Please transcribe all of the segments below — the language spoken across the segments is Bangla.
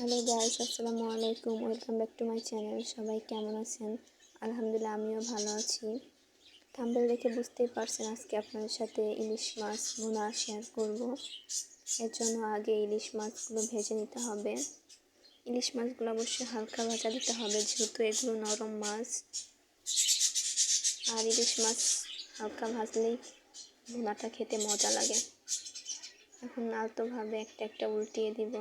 হ্যালো গাইস আসসালামু আলাইকুম welcome back to my channel সবাই কেমন আছেন? আলহামদুলিল্লাহ, আমিও ভালো আছি। থাম্বেল দেখে বুঝতেই পারছেন আজকে আপনাদের সাথে ইলিশ মাছ ভুনা শেয়ার করব। এর জন্য আগে ইলিশ মাছগুলো ভেজে নিতে হবে। ইলিশ মাছগুলো অবশ্যই হালকা ভাজা দিতে হবে, যেহেতু এগুলো নরম মাছ। আর ইলিশ মাছ হালকা ভাজলেই ভুনাটা খেতে মজা লাগে। এখন আলতোভাবে একটা একটা উল্টিয়ে দিব।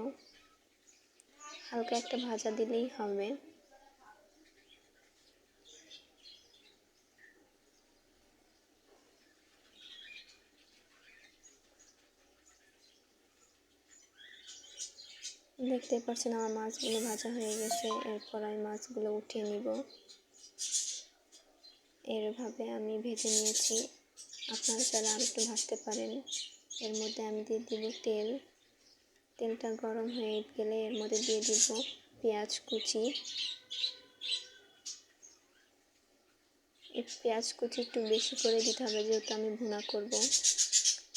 হালকা একটা ভাজা দিলেই হবে। দেখতে পাচ্ছেন আমার মাছগুলো ভাজা হয়ে গেছে, এরপর আমি মাছগুলো উঠিয়ে নিব। এরভাবে আমি ভেজে নিয়েছি। আপনারা চাইলে আর ভাজতে পারেন। এর মধ্যে আমি দিয়ে দিব তেল। তেলটা গরম হয়ে গেলে এর মধ্যে দিয়ে দিব পেঁয়াজ কুচি। পেঁয়াজ কুচি একটু বেশি করে দিতে হবে, যেহেতু আমি ভুনা করব।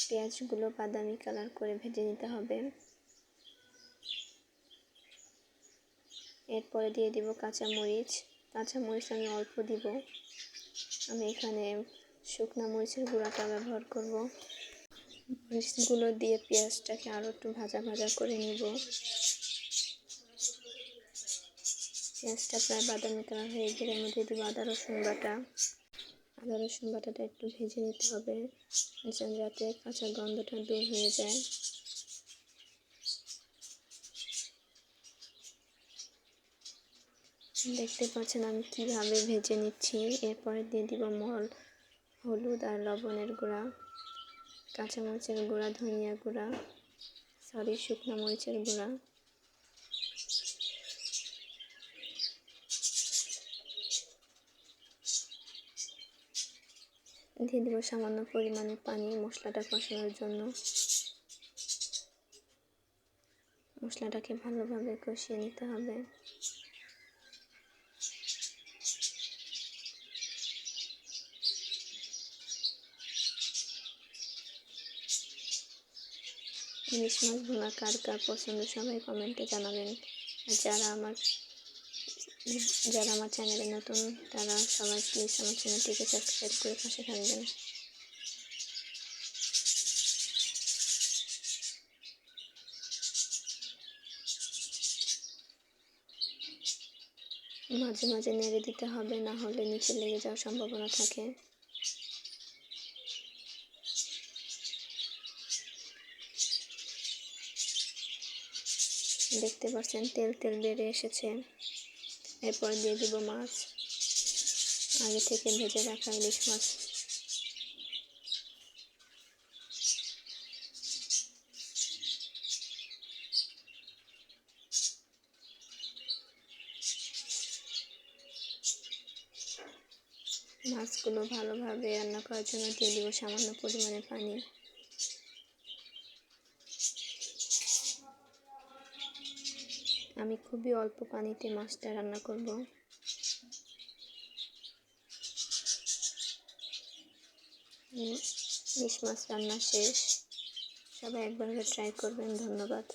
পেঁয়াজগুলো বাদামি কালার করে ভেজে নিতে হবে। এরপরে দিয়ে দিব কাঁচা মরিচ কাঁচা মরিচ আমি অল্প দিব। আমি এখানে শুকনা মরিচের গুঁড়াটা ব্যবহার করব। মরিচগুলো দিয়ে পেঁয়াজটাকে আরও একটু ভাজা ভাজা করে নিব। পেঁয়াজটা প্রায় বাদামি কালার হয়ে গেলে মধ্যে দিব আদা, রসুন বাটা। আদা, রসুন বাটাটা একটু ভেজে নিতে হবে যাতে কাঁচা গন্ধটা দূর হয়ে যায়। দেখতে পাচ্ছেন আমি কীভাবে ভেজে নিচ্ছি। এরপরে দিয়ে দিব মল, হলুদ আর লবণের গুঁড়া। কাঁচামরিচের গুঁড়া, ধনিয়া গুঁড়া, সরি, শুকনো মরিচের গুঁড়া। দিয়ে দেবো সামান্য পরিমাণে পানি মশলাটা কষানোর জন্য। মশলাটাকে ভালোভাবে কষিয়ে নিতে হবে। ইলিশ মাছ ভুনা কার কার পছন্দ, সবাই কমেন্টে জানাবেন। আর যারা আমার যারা আমার চ্যানেলে নতুন, তারা সবাই প্লিজ আমার চ্যানেলটিকে সাবস্ক্রাইব করে পাশে থাকবেন। মাঝে মাঝে নেড়ে দিতে হবে, না হলে নিচে লেগে যাওয়ার সম্ভাবনা থাকে। দেখতে পাচ্ছেন, তেল তেল বেড়ে এসেছে। এরপর দিয়ে দেবো মাছ। আগে থেকে ভেজে রাখা ইলিশ মাছ। মাছগুলো ভালোভাবে রান্না করার জন্য দিয়ে দিব সামান্য পরিমাণে পানি। আমি খুবই অল্প পানিতে মাছটা রান্না করব। ইলিশ মাছ রান্না শেষ। সবাই একবার ট্রাই করবেন, ধন্যবাদ।